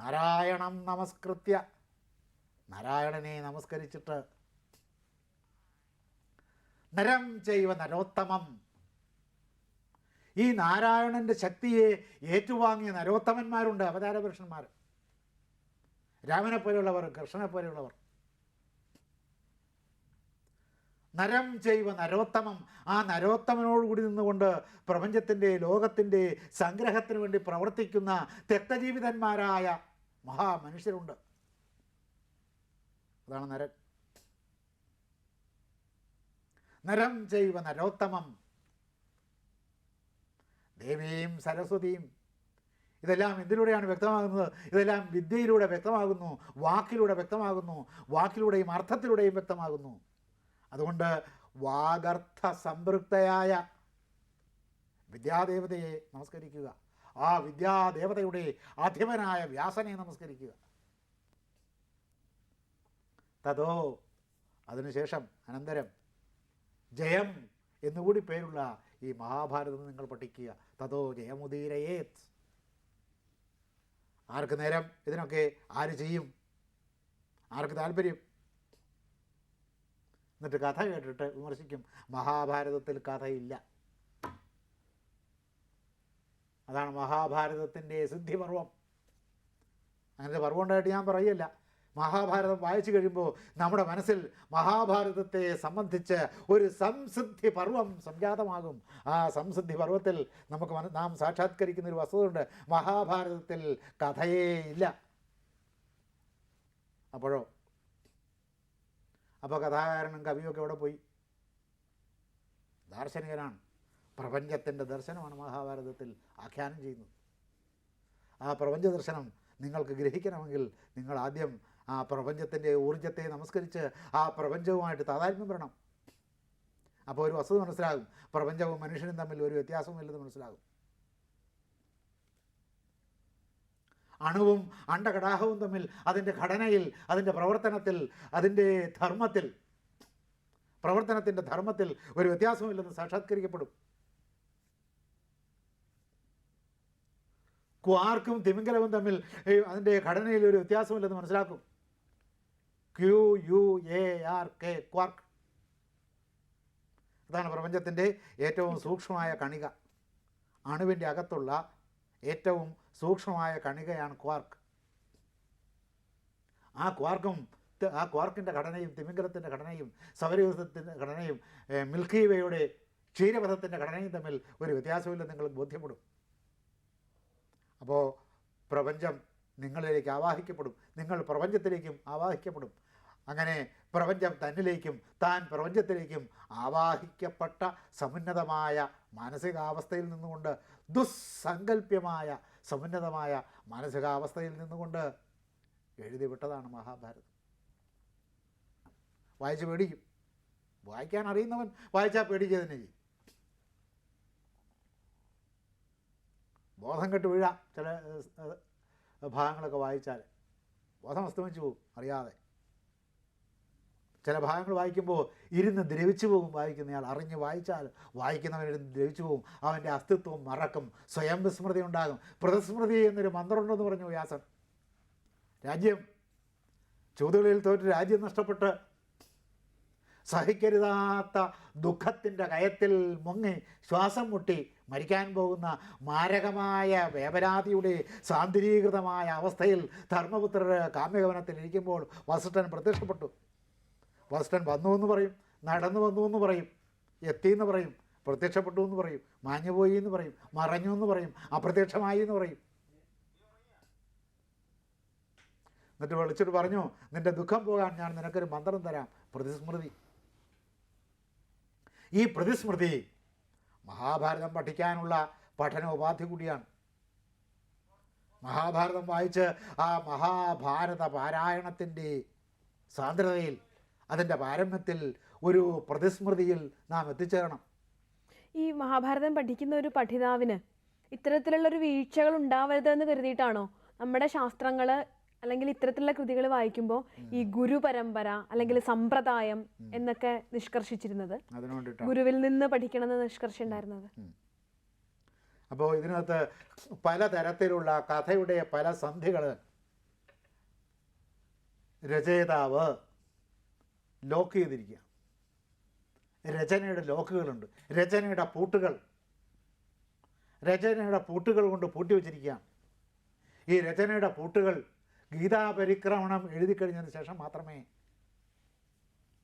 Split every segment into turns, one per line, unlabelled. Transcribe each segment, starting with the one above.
നാരായണം നമസ്കൃത്യ. നാരായണനെ നമസ്കരിച്ചിട്ട് നരം ചെയ്യുവ നരോത്തമം. ഈ നാരായണന്റെ ശക്തിയെ ഏറ്റുവാങ്ങിയ നരോത്തമന്മാരുണ്ട് അവതാരപുരുഷന്മാർ. രാമനെ പോലെയുള്ളവർ കൃഷ്ണനെ പോലെയുള്ളവർ. നരം ചെയ്യുവ നരോത്തമം. ആ നരോത്തമനോടുകൂടി നിന്നുകൊണ്ട് പ്രപഞ്ചത്തിന്റെ ലോകത്തിന്റെ സംഗ്രഹത്തിന് വേണ്ടി പ്രവർത്തിക്കുന്ന തെക്തജീവിതന്മാരായ മഹാമനുഷ്യരുണ്ട്. അതാണ് നരൻ. നരം ചെയ്യുവ നരോത്തമം. ദേവിയും സരസ്വതിയും ഇതെല്ലാം എന്തിലൂടെയാണ് വ്യക്തമാകുന്നത്? ഇതെല്ലാം വിദ്യയിലൂടെ വ്യക്തമാകുന്നു വാക്കിലൂടെ വ്യക്തമാകുന്നു വാക്കിലൂടെയും അർത്ഥത്തിലൂടെയും വ്യക്തമാകുന്നു. അതുകൊണ്ട് വാഗർത്ഥ സംതൃപ്തയായ വിദ്യാദേവതയെ നമസ്കരിക്കുക. ആ വിദ്യാദേവതയുടെ അധിപനായ വ്യാസനെ നമസ്കരിക്കുക. തതോ അതിനുശേഷം അനന്തരം ജയം എന്നുകൂടി പേരുള്ള ഈ മഹാഭാരതം നിങ്ങൾ പഠിക്കുക. തതോ ജയമുദീരയേത്. ആർക്ക് നേരം? ഇതിനൊക്കെ ആര് ചെയ്യും? ആർക്ക് താല്പര്യം? എന്നിട്ട് കഥ കേട്ടിട്ട് വിമർശിക്കും. മഹാഭാരതത്തിൽ കഥയില്ല. അതാണ് മഹാഭാരതത്തിന്റെ സിദ്ധിപർവം. അങ്ങനത്തെ പർവം ഉണ്ടായിട്ട് ഞാൻ പറയല്ല. മഹാഭാരതം വായിച്ചു കഴിയുമ്പോൾ നമ്മുടെ മനസ്സിൽ മഹാഭാരതത്തെ സംബന്ധിച്ച് ഒരു സംസിദ്ധി പർവം സംജാതമാകും. ആ സംസിദ്ധി പർവത്തിൽ നമുക്ക് നാം സാക്ഷാത്കരിക്കുന്ന ഒരു വസ്തുതയുണ്ട്. മഹാഭാരതത്തിൽ കഥയേ ഇല്ല. അപ്പോഴോ? അപ്പോൾ കഥാകാരനും കവിയൊക്കെ എവിടെ പോയി? ദാർശനികനാണ്. പ്രപഞ്ചത്തിന്റെ ദർശനമാണ് മഹാഭാരതത്തിൽ ആഖ്യാനം ചെയ്യുന്നത്. ആ പ്രപഞ്ച ദർശനം നിങ്ങൾക്ക് ഗ്രഹിക്കണമെങ്കിൽ നിങ്ങൾ ആദ്യം ആ പ്രപഞ്ചത്തിന്റെ ഊർജത്തെ നമസ്കരിച്ച് ആ പ്രപഞ്ചവുമായിട്ട് താതാത്മ്യം വരണം. അപ്പോൾ ഒരു വസ്തുത മനസ്സിലാകും. പ്രപഞ്ചവും മനുഷ്യനും തമ്മിൽ ഒരു വ്യത്യാസവുമില്ലെന്ന് മനസ്സിലാകും. അണുവും അണ്ടകടാഹവും തമ്മിൽ അതിന്റെ ഘടനയിൽ അതിന്റെ പ്രവർത്തനത്തിൽ അതിന്റെ ധർമ്മത്തിൽ പ്രവർത്തനത്തിന്റെ ധർമ്മത്തിൽ ഒരു വ്യത്യാസവുമില്ലെന്ന് സാക്ഷാത്കരിക്കപ്പെടും. ക്വാർക്കും തിമിംഗലവും തമ്മിൽ അതിന്റെ ഘടനയിൽ ഒരു വ്യത്യാസമില്ലെന്ന് മനസ്സിലാക്കും. Q U A R K quark അതാണ് പ്രപഞ്ചത്തിന്റെ ഏറ്റവും സൂക്ഷ്മമായ കണിക. അണുവിന്റെ അകത്തുള്ള ഏറ്റവും സൂക്ഷ്മമായ കണികയാണ് ക്വാർക്ക് ആ ക്വാർക്കും ആ ക്വാർക്കിന്റെ ഘടനയും തിമിംഗലത്തിന്റെ ഘടനയും സൗരയൂഥത്തിന്റെ ഘടനയും മിൽക്കി വേയുടെ ക്ഷീരപഥത്തിന്റെ ഘടനയും തമ്മിൽ ഒരു വ്യത്യാസമില്ലെന്ന് നിങ്ങൾ ബോധ്യപ്പെടും. അപ്പോൾ പ്രപഞ്ചം നിങ്ങളിലേക്ക് ആവാഹിക്കപ്പെടും. നിങ്ങൾ പ്രപഞ്ചത്തിലേക്കും ആവാഹിക്കപ്പെടും. അങ്ങനെ പ്രപഞ്ചം തന്നിലേക്കും താൻ പ്രപഞ്ചത്തിലേക്കും ആവാഹിക്കപ്പെട്ട സമുന്നതമായ മാനസികാവസ്ഥയിൽ നിന്നുകൊണ്ട് ദുസ്സങ്കല്പ്യമായ സമുന്നതമായ മാനസികാവസ്ഥയിൽ നിന്നുകൊണ്ട് എഴുതി വിട്ടതാണ് മഹാഭാരതം. വായിച്ച് പേടിക്കും. വായിക്കാൻ അറിയുന്നവൻ വായിച്ചാൽ പേടിക്കുക തന്നെ ചെയ്യും. ബോധം കെട്ട് വീഴാം. ചില ഭാഗങ്ങളൊക്കെ വായിച്ചാൽ ബോധം അസ്തമിച്ചു പോകും അറിയാതെ. ചില ഭാഗങ്ങൾ വായിക്കുമ്പോൾ ഇരുന്ന് ദ്രവിച്ചു പോകും വായിക്കുന്നയാൾ. അറിഞ്ഞ് വായിച്ചാൽ വായിക്കുന്നവനിരുന്ന് ദ്രവിച്ചു പോകും. അവന്റെ അസ്തിത്വം മറക്കും. സ്വയം വിസ്മൃതി ഉണ്ടാകും. പ്രതിസ്മൃതി എന്നൊരു മന്ത്രമുണ്ടെന്ന് പറഞ്ഞു വ്യാസൻ. രാജ്യം ചൂതുകളിൽ തോറ്റ് രാജ്യം നഷ്ടപ്പെട്ട് സഹിക്കരുതാത്ത ദുഃഖത്തിന്റെ കയത്തിൽ മുങ്ങി ശ്വാസം മുട്ടി മരിക്കാൻ പോകുന്ന മാരകമായ വേവരാതിയുടെ സാന്ദ്രീകൃതമായ അവസ്ഥയിൽ ധർമ്മപുത്രർ കാമ്യഭവനത്തിൽ ഇരിക്കുമ്പോൾ വസിഷ്ഠൻ പ്രത്യക്ഷപ്പെട്ടു. വസിഷ്ഠൻ വന്നു എന്ന് പറയും നടന്നു വന്നു എന്ന് പറയും എത്തി എന്ന് പറയും പ്രത്യക്ഷപ്പെട്ടു എന്ന് പറയും മാഞ്ഞുപോയി എന്ന് പറയും മറഞ്ഞു എന്ന് പറയും അപ്രത്യക്ഷമായി എന്ന് പറയും. എന്നിട്ട് വിളിച്ചിട്ട് പറഞ്ഞു നിന്റെ ദുഃഖം പോകാൻ ഞാൻ നിനക്കൊരു മന്ത്രം തരാം പ്രതിസ്മൃതി. ഈ പ്രതിസ്മൃതി മഹാഭാരതം പഠിക്കാനുള്ള പഠനോപാധി കൂടിയാണ്. മഹാഭാരതം വായിച്ച് ആ മഹാഭാരത പാരായണത്തിന്റെ സാന്ദ്രതയിൽ അതിന്റെ പാരമ്യത്തിൽ ഒരു പ്രതിസ്മൃതിയിൽ നാം എത്തിച്ചേരണം.
ഈ മഹാഭാരതം പഠിക്കുന്ന ഒരു പഠിതാവിന് ഇത്തരത്തിലുള്ള ഒരു വീഴ്ചകൾ ഉണ്ടാവരുതെന്ന് കരുതിയിട്ടാണോ നമ്മുടെ ശാസ്ത്രങ്ങൾ അല്ലെങ്കിൽ ഇത്തരത്തിലുള്ള കൃതികൾ വായിക്കുമ്പോൾ ഈ ഗുരു പരമ്പര അല്ലെങ്കിൽ സമ്പ്രദായം എന്നൊക്കെ നിഷ്കർഷിച്ചിരുന്നത്. ഗുരുവിൽ നിന്ന് പഠിക്കണമെന്ന് നിഷ്കർഷിണ്ടായിരുന്നത്
അപ്പോൾ ഇതിനകത്ത് പലതരത്തിലുള്ള കഥയുടെ പല സന്ധികൾ രചയിതാവ് ലോക്ക് ചെയ്തിരിക്കുക രചനയുടെ ലോക്കുകളുണ്ട്. രചനയുടെ പൂട്ടുകൾ. രചനയുടെ പൂട്ടുകൾ കൊണ്ട് പൂട്ടി വച്ചിരിക്കുകയാണ് ഈ രചനയുടെ പൂട്ടുകൾ ഗീതാപരിക്രമണം എഴുതി കഴിഞ്ഞതിന് ശേഷം മാത്രമേ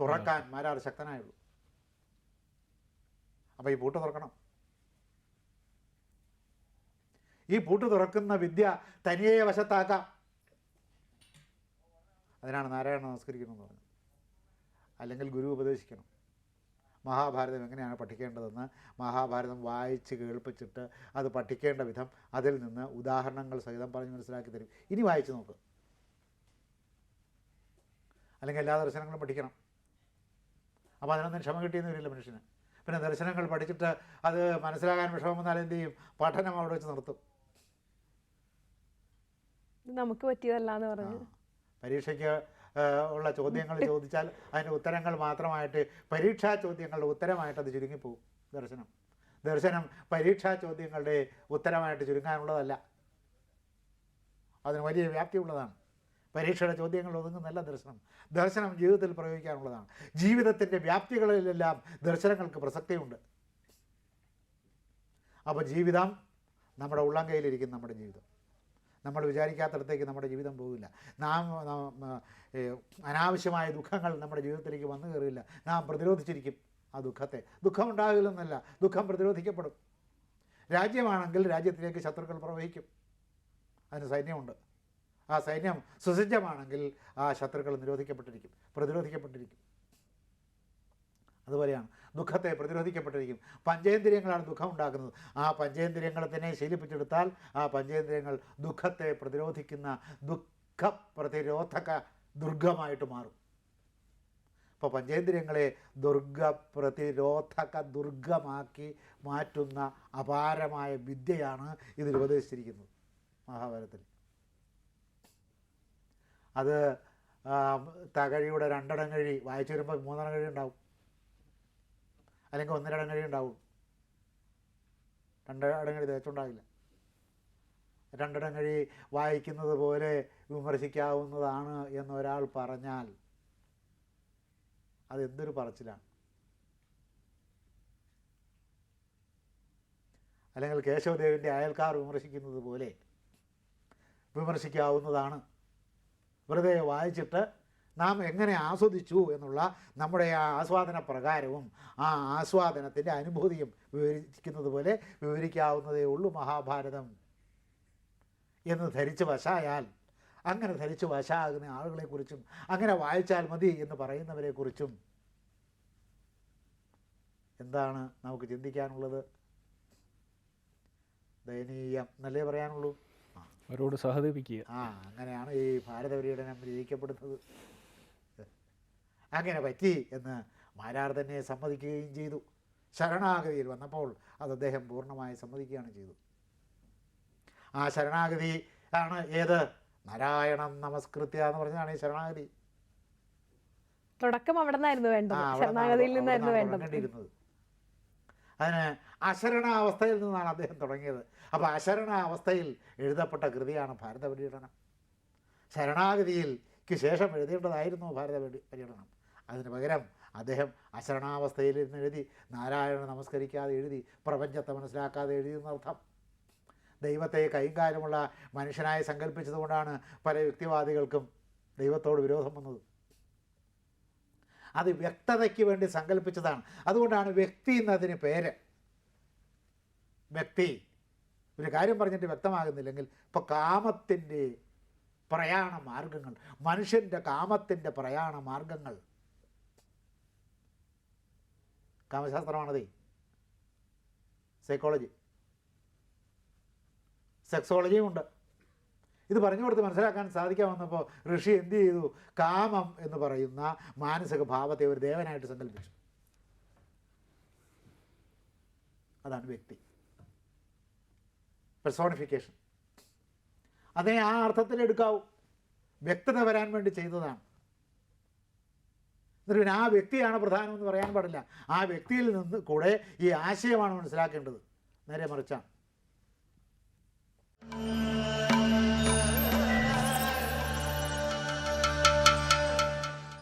തുറക്കാൻ മാരാർ ശക്തനായുള്ളൂ. അപ്പോൾ ഈ പൂട്ട് തുറക്കണം. ഈ പൂട്ട് തുറക്കുന്ന വിദ്യ തനിയെ വശത്താക്കാം. അതിനാണ് നാരായണ നമസ്കരിക്കണമെന്ന് പറഞ്ഞത്. അല്ലെങ്കിൽ ഗുരു ഉപദേശിക്കണം. മഹാഭാരതം എങ്ങനെയാണ് പഠിക്കേണ്ടതെന്ന് മഹാഭാരതം വായിച്ച് കേൾപ്പിച്ചിട്ട് അത് പഠിക്കേണ്ട വിധം അതിൽ നിന്ന് ഉദാഹരണങ്ങൾ സഹിതം പറഞ്ഞ് മനസ്സിലാക്കി തരും. ഇനി വായിച്ച് നോക്ക്. അല്ലെങ്കിൽ എല്ലാ ദർശനങ്ങളും പഠിക്കണം. അപ്പോൾ അതിനൊന്നും ക്ഷമ കിട്ടിയെന്ന് വരില്ല മനുഷ്യന്. പിന്നെ ദർശനങ്ങൾ പഠിച്ചിട്ട് അത് മനസ്സിലാകാൻ വിഷമം വന്നാൽ എന്ത് ചെയ്യും? പഠനം അവിടെ വെച്ച് നിർത്തും.
നമുക്ക് പറ്റിയതല്ല എന്ന് പറഞ്ഞു.
പരീക്ഷയ്ക്ക് ഉള്ള ചോദ്യങ്ങൾ ചോദിച്ചാൽ അതിന്റെ ഉത്തരങ്ങൾ മാത്രമായിട്ട് പരീക്ഷാ ചോദ്യങ്ങളുടെ ഉത്തരമായിട്ട് അത് ചുരുങ്ങിപ്പോവും ദർശനം. ദർശനം പരീക്ഷാ ചോദ്യങ്ങളുടെ ഉത്തരമായിട്ട് ചുരുങ്ങാനുള്ളതല്ല. അതിന് വലിയ വ്യാപ്തിയുള്ളതാണ്. പരീക്ഷയുടെ ചോദ്യങ്ങൾ ഒതുങ്ങുന്നല്ല ദർശനം ദർശനം ജീവിതത്തിൽ പ്രയോഗിക്കാനുള്ളതാണ്. ജീവിതത്തിന്റെ വ്യാപ്തികളിലെല്ലാം ദർശനങ്ങൾക്ക് പ്രസക്തിയുണ്ട്. അപ്പോൾ ജീവിതം നമ്മുടെ ഉള്ളംകൈയിലിരിക്കും നമ്മുടെ ജീവിതം. നമ്മൾ വിചാരിക്കാത്തടത്തേക്ക് നമ്മുടെ ജീവിതം പോകില്ല നാം അനാവശ്യമായ ദുഃഖങ്ങൾ നമ്മുടെ ജീവിതത്തിലേക്ക് വന്നു കയറില്ല. നാം പ്രതിരോധിച്ചിരിക്കും ആ ദുഃഖത്തെ. ദുഃഖം ഉണ്ടാകില്ലെന്നല്ല ദുഃഖം പ്രതിരോധിക്കപ്പെടും. രാജ്യമാണെങ്കിൽ രാജ്യത്തിലേക്ക് ശത്രുക്കൾ പ്രവഹിക്കും. അതിന് സൈന്യമുണ്ട്. ആ സൈന്യം സുസജ്ജമാണെങ്കിൽ ആ ശത്രുക്കൾ നിരോധിക്കപ്പെട്ടിരിക്കും പ്രതിരോധിക്കപ്പെട്ടിരിക്കും. അതുപോലെയാണ് ദുഃഖത്തെ പ്രതിരോധിക്കപ്പെട്ടിരിക്കും. പഞ്ചേന്ദ്രിയങ്ങളാണ് ദുഃഖം ഉണ്ടാക്കുന്നത് ആ പഞ്ചേന്ദ്രിയങ്ങളെ തന്നെ ശീലിപ്പിച്ചെടുത്താൽ ആ പഞ്ചേന്ദ്രിയങ്ങൾ ദുഃഖത്തെ പ്രതിരോധിക്കുന്ന ദുഃഖ പ്രതിരോധക ദുർഗമായിട്ട് മാറും. അപ്പോൾ പഞ്ചേന്ദ്രിയങ്ങളെ ദുർഗ പ്രതിരോധക ദുർഗമാക്കി മാറ്റുന്ന അപാരമായ വിദ്യയാണ് ഇതിൽ ഉപദേശിച്ചിരിക്കുന്നത് മഹാഭാരതത്തിൽ. അത് തകഴിയുടെ രണ്ടിടം കഴി വായിച്ചു വരുമ്പോൾ മൂന്നിടം കഴി ഉണ്ടാവും അല്ലെങ്കിൽ ഒന്നരടം കഴി ഉണ്ടാവും രണ്ടിടം കഴി തേച്ചുണ്ടാകില്ല. രണ്ടിടം കഴി വായിക്കുന്നത് പോലെ വിമർശിക്കാവുന്നതാണ് എന്നൊരാൾ പറഞ്ഞാൽ അതെന്തൊരു പറച്ചിലാണ്. അല്ലെങ്കിൽ കേശവദേവിന്റെ അയൽക്കാർ വിമർശിക്കുന്നത് പോലെ വിമർശിക്കാവുന്നതാണ് വെറുതെ വായിച്ചിട്ട് നാം എങ്ങനെ ആസ്വദിച്ചു എന്നുള്ള നമ്മുടെ ആ ആസ്വാദന പ്രകാരവും ആ ആസ്വാദനത്തിന്റെ അനുഭൂതിയും വിവരിക്കുന്നത് പോലെ വിവരിക്കാവുന്നതേ ഉള്ളൂ മഹാഭാരതം. എന്ന് ധരിച്ച് വശായാൽ അങ്ങനെ ധരിച്ച് വശാകുന്ന ആളുകളെക്കുറിച്ചും അങ്ങനെ വായിച്ചാൽ മതി എന്ന് പറയുന്നവരെക്കുറിച്ചും എന്താണ് നമുക്ക് ചിന്തിക്കാനുള്ളത്? ദയനീയം എന്നല്ലേ പറയാനുള്ളൂ?
അവരോട് സഹതപിക്കുക.
ആ അങ്ങനെയാണ് ഈ ഭാരതപര്യടനം രചിക്കപ്പെടുന്നത് അങ്ങനെ പറ്റി എന്ന് മാരാർ തന്നെ സമ്മതിക്കുകയും ചെയ്തു. ശരണാഗതിയിൽ വന്നപ്പോൾ അത് അദ്ദേഹം പൂർണമായി സമ്മതിക്കുകയാണ് ചെയ്തു. ആ ശരണാഗതി ആണ് ഏത്? നാരായണം നമസ്കൃത്യ എന്ന് പറഞ്ഞതാണ് ഈ ശരണാഗതി.
തുടക്കം അവിടെ നിന്നായിരുന്നു വേണ്ടത് ശരണാഗതിയിൽ
നിന്നാണ്
നിന്നായിരുന്നു വേണ്ടത്.
അതിന് അശരണാവസ്ഥയിൽ നിന്നാണ് അദ്ദേഹം തുടങ്ങിയത്. അപ്പോൾ അശരണാവസ്ഥയിൽ എഴുതപ്പെട്ട കൃതിയാണ് ഭാരത പര്യടനം ശരണാഗതിയിൽക്ക് ശേഷം എഴുതേണ്ടതായിരുന്നു ഭാരത പര്യടനം. അതിന് പകരം അദ്ദേഹം അശരണാവസ്ഥയിൽ ഇരുന്ന് എഴുതി നാരായണ നമസ്കരിക്കാതെ എഴുതി പ്രപഞ്ചത്തെ മനസ്സിലാക്കാതെ എഴുതിയെന്നർത്ഥം ദൈവത്തെ കൈകാര്യമുള്ള മനുഷ്യനായി സങ്കല്പിച്ചതുകൊണ്ടാണ് പല യുക്തിവാദികൾക്കും ദൈവത്തോട് വിരോധം വന്നത്. അത് വ്യക്തതയ്ക്ക് വേണ്ടി സങ്കല്പിച്ചതാണ്. അതുകൊണ്ടാണ് വ്യക്തി എന്നതിന് പേര്. വ്യക്തി. ഒരു കാര്യം പറഞ്ഞിട്ട് വ്യക്തമാകുന്നില്ലെങ്കിൽ ഇപ്പോൾ കാമത്തിന്റെ പ്രയാണ മാർഗങ്ങൾ മനുഷ്യന്റെ കാമത്തിന്റെ പ്രയാണ മാർഗങ്ങൾ. കാമശാസ്ത്രമാണതേ. സൈക്കോളജി സെക്സോളജിയും ഉണ്ട്. ഇത് പറഞ്ഞു കൊടുത്ത് മനസ്സിലാക്കാൻ സാധിക്കാൻ വന്നപ്പോൾ ഋഷി എന്തു ചെയ്തു? കാമം എന്ന് പറയുന്ന മാനസിക ഭാവത്തെ ഒരു ദേവനായിട്ട് സങ്കല്പിച്ചു. അതാണ് വ്യക്തി. പെർസോണിഫിക്കേഷൻ അതിനെ ആ അർത്ഥത്തിൽ എടുക്കാവൂ. വ്യക്തത വരാൻ വേണ്ടി ചെയ്തതാണ്. എന്നിട്ട് പിന്നെ ആ വ്യക്തിയാണ് പ്രധാനമെന്ന് പറയാൻ പാടില്ല. ആ വ്യക്തിയിൽ നിന്ന് കൂടെ ഈ ആശയമാണ് മനസ്സിലാക്കേണ്ടത്. നേരെ മറിച്ചാണ്.